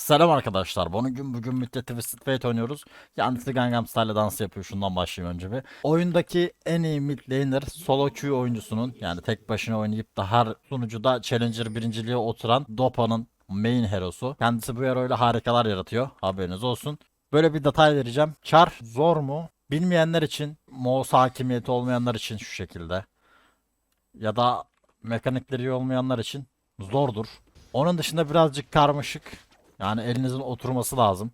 Selam arkadaşlar. Bugün bugün müddet Twisted Fate oynuyoruz. Kendisi Gangnam Style dans yapıyor. Şundan başlayayım önce bir. Oyundaki en iyi mid laner solo queue oyuncusunun yani tek başına oynayıp da her sunucuda Challenger birinciliğe oturan Dopa'nın main hero'su. Kendisi bu hero'yla harikalar yaratıyor. Haberiniz olsun. Böyle bir detay vereceğim. Char zor mu? Bilmeyenler için, mouse hakimiyeti olmayanlar için şu şekilde. Ya da mekanikleri olmayanlar için zordur. Onun dışında birazcık karmaşık. Yani elinizin oturması lazım.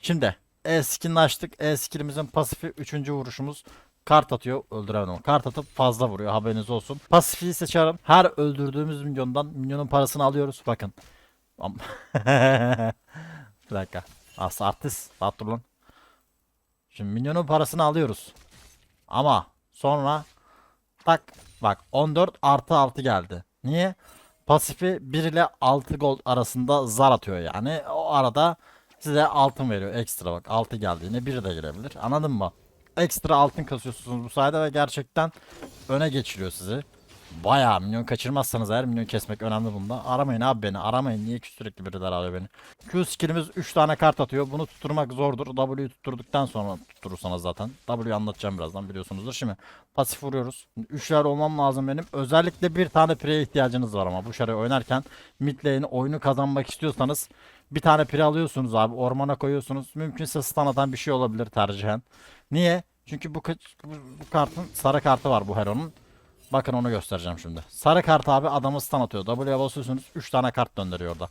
Şimdi E skillini açtık. E skillimizin pasifi 3. vuruşumuz kart atıyor. Öldüremedim. Kart atıp fazla vuruyor. Haberiniz olsun. Pasifi seçerim. Her öldürdüğümüz milyondan milyonun parasını alıyoruz. Bakın. Bir dakika. As artist. Rahat dur lan. Şimdi milyonun parasını alıyoruz. Ama sonra tak bak 14 artı 6 geldi. Niye? Pasifi 1 ile 6 gold arasında zar atıyor yani. O arada size altın veriyor ekstra bak. 6 geldiğinde 1 de girebilir. Anladın mı? Ekstra altın kasıyorsunuz bu sayede ve gerçekten öne geçiriyor sizi. Bayağı milyon kaçırmazsanız eğer milyon kesmek önemli bunda. Aramayın abi beni aramayın. Niye ki sürekli birileri arıyor beni. Q skillimiz 3 tane kart atıyor. Bunu tutturmak zordur. W'yu tutturduktan sonra tutturursanız zaten. W'yu anlatacağım birazdan biliyorsunuzdur. Şimdi pasif vuruyoruz. 3'ler olmam lazım benim. Özellikle bir tane pireye ihtiyacınız var ama bu şarayı oynarken mid lane oyunu kazanmak istiyorsanız bir tane pire alıyorsunuz abi. Ormana koyuyorsunuz. Mümkünse stun atan bir şey olabilir tercihen. Niye? Çünkü bu, bu, bu kartın sarı kartı var bu heronun. Bakın onu göstereceğim şimdi. Sarı kart abi adamı stun atıyor. W'ye basıyorsunuz 3 tane kart döndürüyor orada.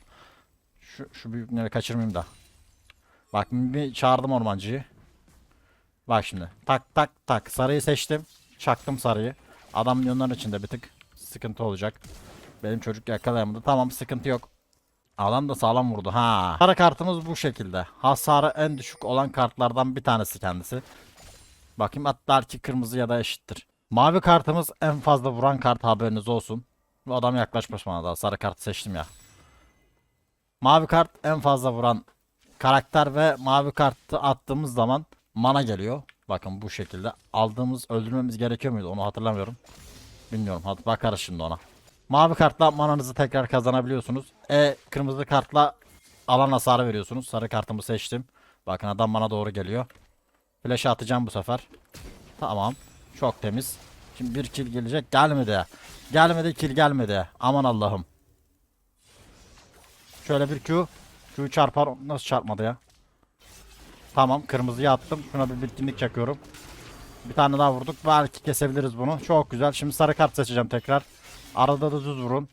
Şu, şu büyükleri kaçırmayayım da. Bak bir çağırdım ormancıyı. Bak şimdi. Tak tak tak. Sarıyı seçtim. Çaktım sarıyı. Adam milyonların içinde bir tık sıkıntı olacak. Benim çocuk yakalayamadı. Tamam sıkıntı yok. Adam da sağlam vurdu. Ha. Sarı kartımız bu şekilde. Hasarı en düşük olan kartlardan bir tanesi kendisi. Bakayım hatta ki kırmızı ya da eşittir. Mavi kartımız en fazla vuran kart haberiniz olsun. Adam yaklaşmış bana daha. Sarı kart seçtim ya. Mavi kart en fazla vuran karakter ve mavi kartı attığımız zaman mana geliyor. Bakın bu şekilde. Aldığımız öldürmemiz gerekiyor muydu onu hatırlamıyorum. Bilmiyorum. Hadi bakarız şimdi ona. Mavi kartla mananızı tekrar kazanabiliyorsunuz. E kırmızı kartla alan hasarı veriyorsunuz. Sarı kartımı seçtim. Bakın adam bana doğru geliyor. Flash atacağım bu sefer. Tamam. Çok temiz. Şimdi bir kill gelecek. Gelmedi. Gelmedi kill gelmedi. Aman Allah'ım. Şöyle bir Q. Q çarpar. Nasıl çarpmadı ya? Tamam kırmızıya attım. Şuna bir bitkinlik çakıyorum. Bir tane daha vurduk. Belki kesebiliriz bunu. Çok güzel. Şimdi sarı kart seçeceğim tekrar. Arada da düz vurun.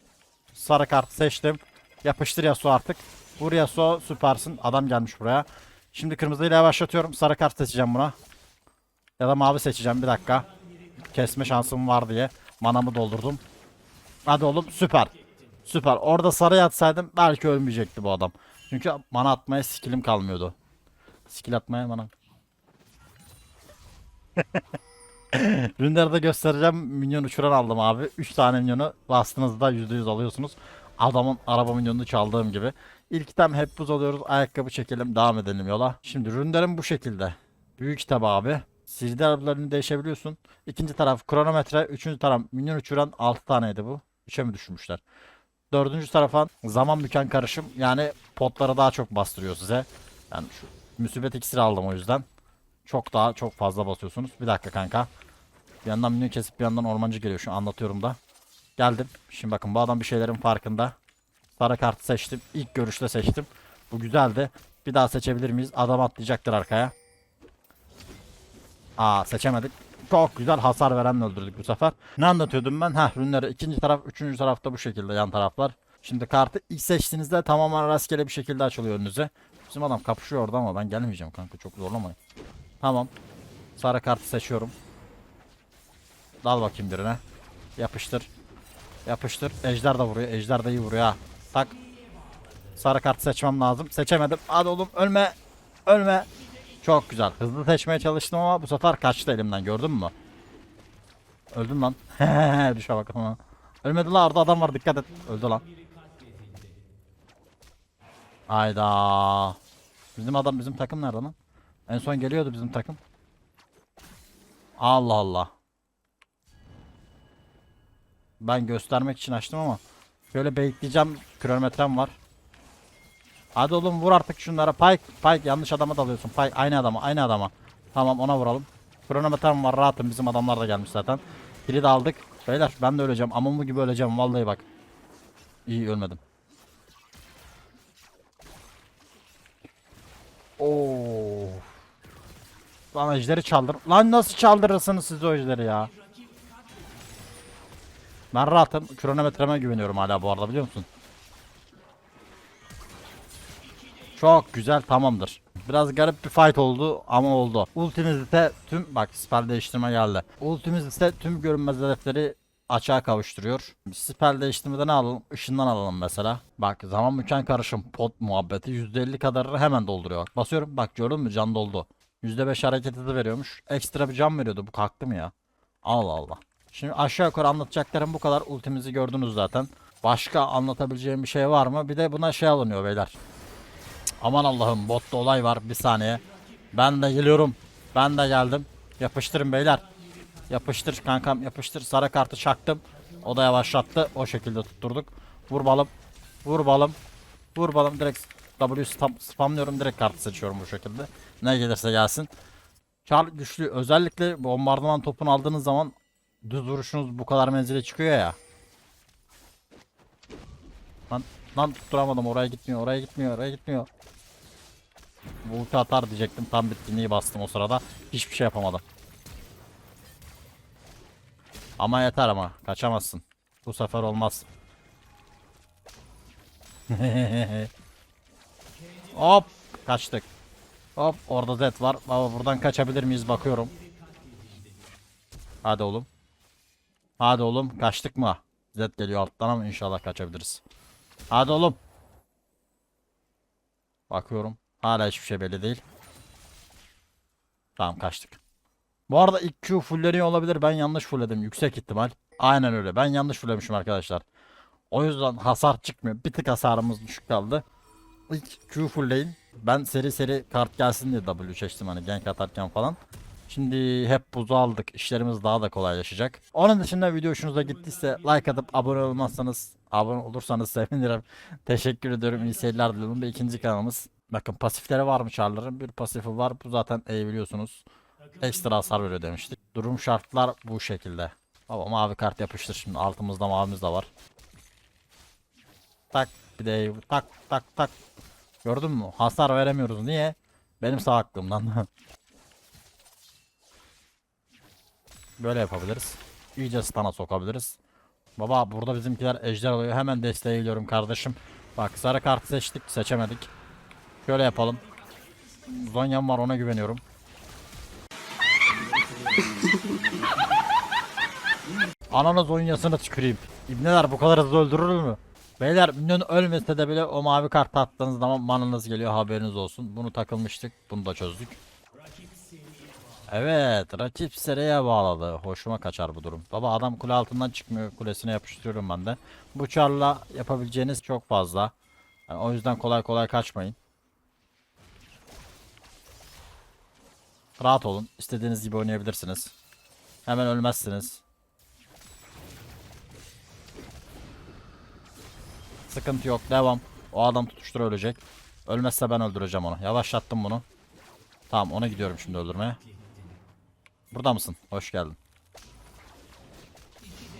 Sarı kart seçtim. Yapıştır Yasuo artık. Vur Yasuo süpersin. Adam gelmiş buraya. Şimdi kırmızıyla yavaşlatıyorum. Sarı kart seçeceğim buna. Ya da mavi seçeceğim bir dakika. Kesme şansım var diye. Manamı doldurdum. Hadi oğlum süper. Süper. Orada sarı yatsaydım belki ölmeyecekti bu adam. Çünkü mana atmaya skillim kalmıyordu. Skill atmaya mana. Ürünleri de göstereceğim. Minyon uçuran aldım abi. 3 tane minyonu bastığınızda %100 alıyorsunuz. Adamın araba minyonunu çaldığım gibi. İlk item hep buz alıyoruz. Ayakkabı çekelim. Devam edelim yola. Şimdi ürünlerim bu şekilde. Büyük kitap abi. CD arabalarını değişebiliyorsun. İkinci taraf kronometre. Üçüncü taraf minyon uçuran 6 taneydi bu. 3'e mi düşürmüşler? Dördüncü tarafa zaman müken karışım. Yani potlara daha çok bastırıyor size. Yani şu müsibet iksiri aldım o yüzden. Çok daha çok fazla basıyorsunuz. Bir dakika kanka. Bir yandan minyon kesip bir yandan ormancı geliyor. Şu an anlatıyorum da. Geldim. Şimdi bakın bu adam bir şeylerin farkında. Sarı kartı seçtim. İlk görüşte seçtim. Bu güzeldi. Bir daha seçebilir miyiz? Adam atlayacaktır arkaya. Aa seçemedik. Çok güzel hasar verenle öldürdük bu sefer. Ne anlatıyordum ben? Heh ürünleri ikinci taraf, üçüncü tarafta bu şekilde yan taraflar. Şimdi kartı ilk seçtiğinizde tamamen rastgele bir şekilde açılıyor önünüze. Bizim adam kapışıyor orada ama ben gelmeyeceğim kanka çok zorlamayın. Tamam. Sarı kartı seçiyorum. Dal bakayım birine. Yapıştır. Yapıştır. Ejder de vuruyor. Ejder de iyi vuruyor ha. Tak. Sarı kartı seçmem lazım. Seçemedim. Hadi oğlum ölme. Ölme. Çok güzel. Hızlı seçmeye çalıştım ama bu sefer kaçtı elimden gördün mü? Öldün lan. Düşe bak. Ölmedi lan orada adam var dikkat et. Öldü lan. Hayda. Bizim adam bizim takım nerede lan? En son geliyordu bizim takım. Allah Allah. Ben göstermek için açtım ama şöyle bekleyeceğim. Kronometrem var. Hadi oğlum vur artık şunlara. Pike, Pike yanlış adama dalıyorsun. Pike aynı adama, aynı adama. Tamam ona vuralım. Kronometrem var rahatım. Bizim adamlar da gelmiş zaten. Kili de aldık. Beyler ben de öleceğim. Amumu gibi öleceğim vallahi bak. İyi ölmedim. Oo. Lan ejderi çaldır. Lan nasıl çaldırırsınız siz o ejderi ya? Ben rahatım. Kronometreme güveniyorum hala bu arada biliyor musun? Çok güzel tamamdır. Biraz garip bir fight oldu ama oldu. Ultimizde tüm bak spell değiştirme geldi. Ultimizde tüm görünmez hedefleri açığa kavuşturuyor. Spell değiştirmede ne alalım? Işından alalım mesela. Bak zaman müken karışım pot muhabbeti %50 kadarını hemen dolduruyor. Bak basıyorum bak gördün mü can doldu. %5 hareket hızı veriyormuş. Ekstra bir can veriyordu bu kalktı mı ya? Allah Allah. Şimdi aşağı yukarı anlatacaklarım bu kadar. Ultimizi gördünüz zaten. Başka anlatabileceğim bir şey var mı? Bir de buna şey alınıyor beyler. Aman Allah'ım botta olay var bir saniye. Ben de geliyorum. Ben de geldim. Yapıştırın beyler. Yapıştır kankam yapıştır. Sarı kartı çaktım. O da yavaşlattı. O şekilde tutturduk. Vur balım. Vur balım. Vur balım. Direkt W spam, spamlıyorum. Direkt kartı seçiyorum bu şekilde. Ne gelirse gelsin. Çar güçlü. Özellikle bombardıman topunu aldığınız zaman düz vuruşunuz bu kadar menzile çıkıyor ya. Lan, tutturamadım. Oraya gitmiyor. Oraya gitmiyor. Oraya gitmiyor. Bu ulti atar diyecektim. Tam bitkinliği bastım o sırada. Hiçbir şey yapamadım. Ama yeter ama. Kaçamazsın. Bu sefer olmaz. Hop. Kaçtık. Hop. Orada Zed var. Baba buradan kaçabilir miyiz bakıyorum. Hadi oğlum. Hadi oğlum. Kaçtık mı? Zed geliyor alttan ama inşallah kaçabiliriz. Hadi oğlum. Bakıyorum. Hala hiçbir şey belli değil. Tamam kaçtık. Bu arada ilk Q fulleniyor olabilir. Ben yanlış fullledim. Yüksek ihtimal. Aynen öyle. Ben yanlış fulllemişim arkadaşlar. O yüzden hasar çıkmıyor. Bir tık hasarımız düşük kaldı. İlk Q fullleyin. Ben seri seri kart gelsin diye W çektim hani gank atarken falan. Şimdi hep buzu aldık. İşlerimiz daha da kolaylaşacak. Onun dışında video hoşunuza gittiyse like atıp abone olmazsanız abone olursanız sevinirim. Teşekkür ediyorum. İyi seyirler diliyorum. Bir ikinci kanalımız. Bakın pasifleri var mı Charler'ın? Bir pasifi var. Bu zaten iyi biliyorsunuz. Ekstra hasar veriyor demiştik. Durum şartlar bu şekilde. Baba mavi kart yapıştır şimdi. Altımızda mavimiz de var. Tak bir de tak tak tak. Gördün mü? Hasar veremiyoruz. Niye? Benim sağ aklımdan. Böyle yapabiliriz. İyice stana sokabiliriz. Baba burada bizimkiler ejder oluyor. Hemen desteğe geliyorum kardeşim. Bak sarı kartı seçtik. Seçemedik. Şöyle yapalım. Zonya'm var ona güveniyorum. Ananı Zonya'sını tüküreyim. İbneler bu kadar hızlı öldürür mü? Beyler minyon ölmese de bile o mavi kart attığınız zaman manınız geliyor haberiniz olsun. Bunu takılmıştık. Bunu da çözdük. Evet rakip seriye bağladı. Hoşuma kaçar bu durum. Baba adam kule altından çıkmıyor. Kulesine yapıştırıyorum ben de. Bu çarla yapabileceğiniz çok fazla. Yani o yüzden kolay kolay kaçmayın. Rahat olun. İstediğiniz gibi oynayabilirsiniz. Hemen ölmezsiniz. Sıkıntı yok. Devam. O adam tutuştur ölecek. Ölmezse ben öldüreceğim onu. Yavaşlattım bunu. Tamam ona gidiyorum şimdi öldürmeye. Burada mısın? Hoş geldin.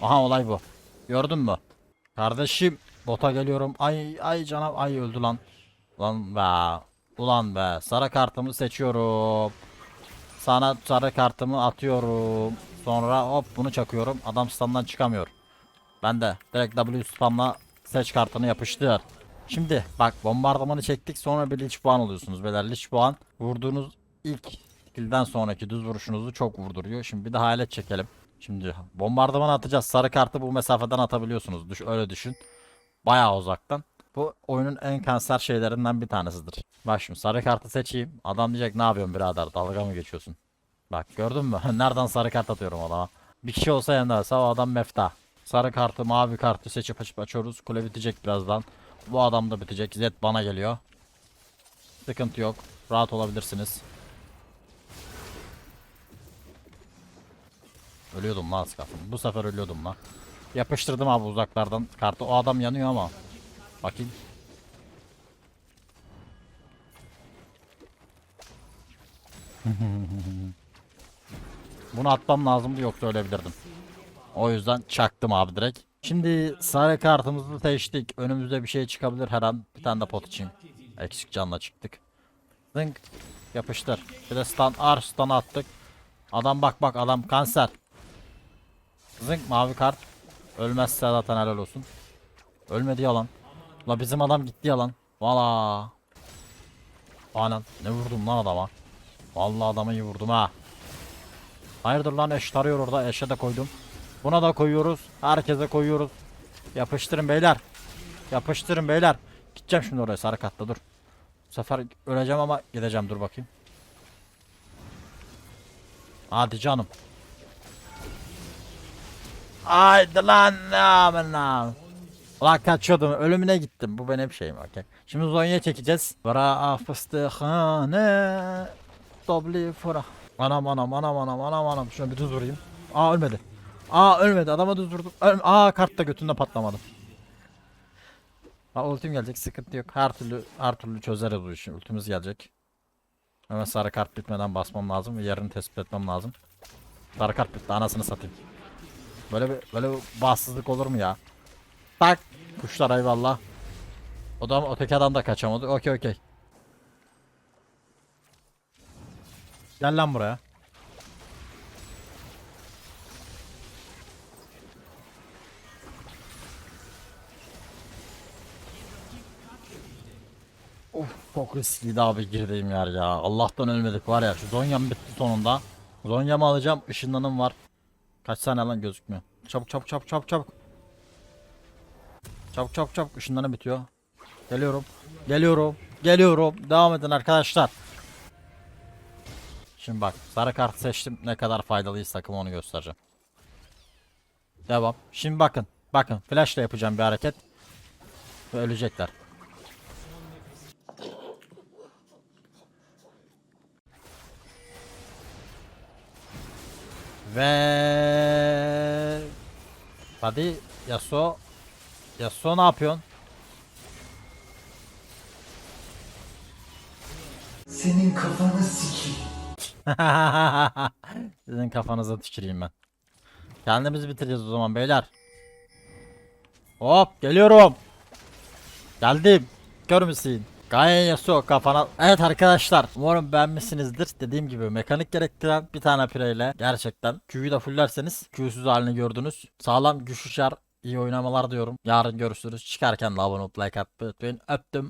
Aha olay bu. Gördün mü? Kardeşim bota geliyorum. Ay ay canav ay öldü lan. Lan be. Ulan be. Sarı kartımı seçiyorum. Sana sarı kartımı atıyorum. Sonra hop bunu çakıyorum. Adam standdan çıkamıyor. Ben de direkt W spamla seç kartını yapıştır. Şimdi bak bombardımanı çektik sonra bir liç puan alıyorsunuz beyler. Liç puan vurduğunuz ilk skill'den sonraki düz vuruşunuzu çok vurduruyor. Şimdi bir de hayalet çekelim. Şimdi bombardıman atacağız. Sarı kartı bu mesafeden atabiliyorsunuz. Düş, öyle düşün. Bayağı uzaktan. Bu oyunun en kanser şeylerinden bir tanesidir. Bak şimdi sarı kartı seçeyim. Adam diyecek ne yapıyorsun birader dalga mı geçiyorsun? Bak gördün mü? Nereden sarı kart atıyorum adama. Bir kişi olsa yanında o adam mefta. Sarı kartı mavi kartı seçip açıp açıyoruz. Kule bitecek birazdan. Bu adam da bitecek. Zed bana geliyor. Sıkıntı yok. Rahat olabilirsiniz. Ölüyordum lan sıkafım. Bu sefer ölüyordum lan. Yapıştırdım abi uzaklardan kartı. O adam yanıyor ama. Bakayım. Bunu atmam lazımdı yoksa ölebilirdim. O yüzden çaktım abi direkt. Şimdi sarı kartımızı seçtik. Önümüzde bir şey çıkabilir her an. Bir tane de pot için. Eksik canla çıktık. Zınk. Yapıştır. Bir de stun, ar stun attık. Adam bak bak adam kanser. Zınk mavi kart. Ölmezse zaten helal olsun. Ölmedi yalan. La bizim adam gitti yalan. Valla. Anan ne vurdum lan adama. Vallahi adamı iyi vurdum ha. Hayırdır lan eş tarıyor orada eşe de koydum. Buna da koyuyoruz. Herkese koyuyoruz. Yapıştırın beyler. Yapıştırın beyler. Gideceğim şimdi oraya sarı katta dur. Bu sefer öleceğim ama gideceğim dur bakayım. Hadi canım. Haydi lan aman lan. Ulan kaçıyordum ölümüne gittim bu benim şeyim okey. Şimdi Zonya çekeceğiz. Bra fıstıkhane Dobli fıra. Anam anam anam anam anam anam. Şuna bir düz vurayım. Aa ölmedi. Aa ölmedi adama düz vurdum. Öl Aa kart da götünde patlamadı. Aa ultim gelecek sıkıntı yok. Her türlü her türlü çözeriz bu işi. Ultimiz gelecek. Hemen sarı kart bitmeden basmam lazım ve yerini tespit etmem lazım. Sarı kart bitti anasını satayım. Böyle bir böyle bir bahtsızlık olur mu ya? Tak. Kuşlar eyvallah. O da öteki adam da kaçamadı. Okey okey. Gel lan buraya. Of çok riskliydi abi girdiğim yer ya. Allah'tan ölmedik var ya. Şu Zonya'm bitti sonunda. Zonya'mı alacağım. Işınlanım var. Kaç saniye lan gözükmüyor. Çabuk çabuk çabuk çabuk çabuk. Çabuk çabuk çabuk ışınlanı bitiyor. Geliyorum. Geliyorum. Geliyorum. Devam edin arkadaşlar. Şimdi bak sarı kart seçtim. Ne kadar faydalıyız takım onu göstereceğim. Devam. Şimdi bakın. Bakın flashla yapacağım bir hareket. Ölecekler. Ve Hadi Yasuo Yasuo ne yapıyorsun? Senin kafanı sikeyim. Sizin kafanıza tüküreyim ben. Kendimiz bitireceğiz o zaman beyler. Hop geliyorum. Geldim. Kör müsün? Gayen Yasuo kafana. Evet arkadaşlar umarım beğenmişsinizdir. Dediğim gibi mekanik gerektiren bir tane pireyle gerçekten Q'yu da fullerseniz Q'suz halini gördünüz. Sağlam güçlü şar iyi oynamalar diyorum. Yarın görüşürüz. Çıkarken de abone olup like atmayı unutmayın. Öptüm.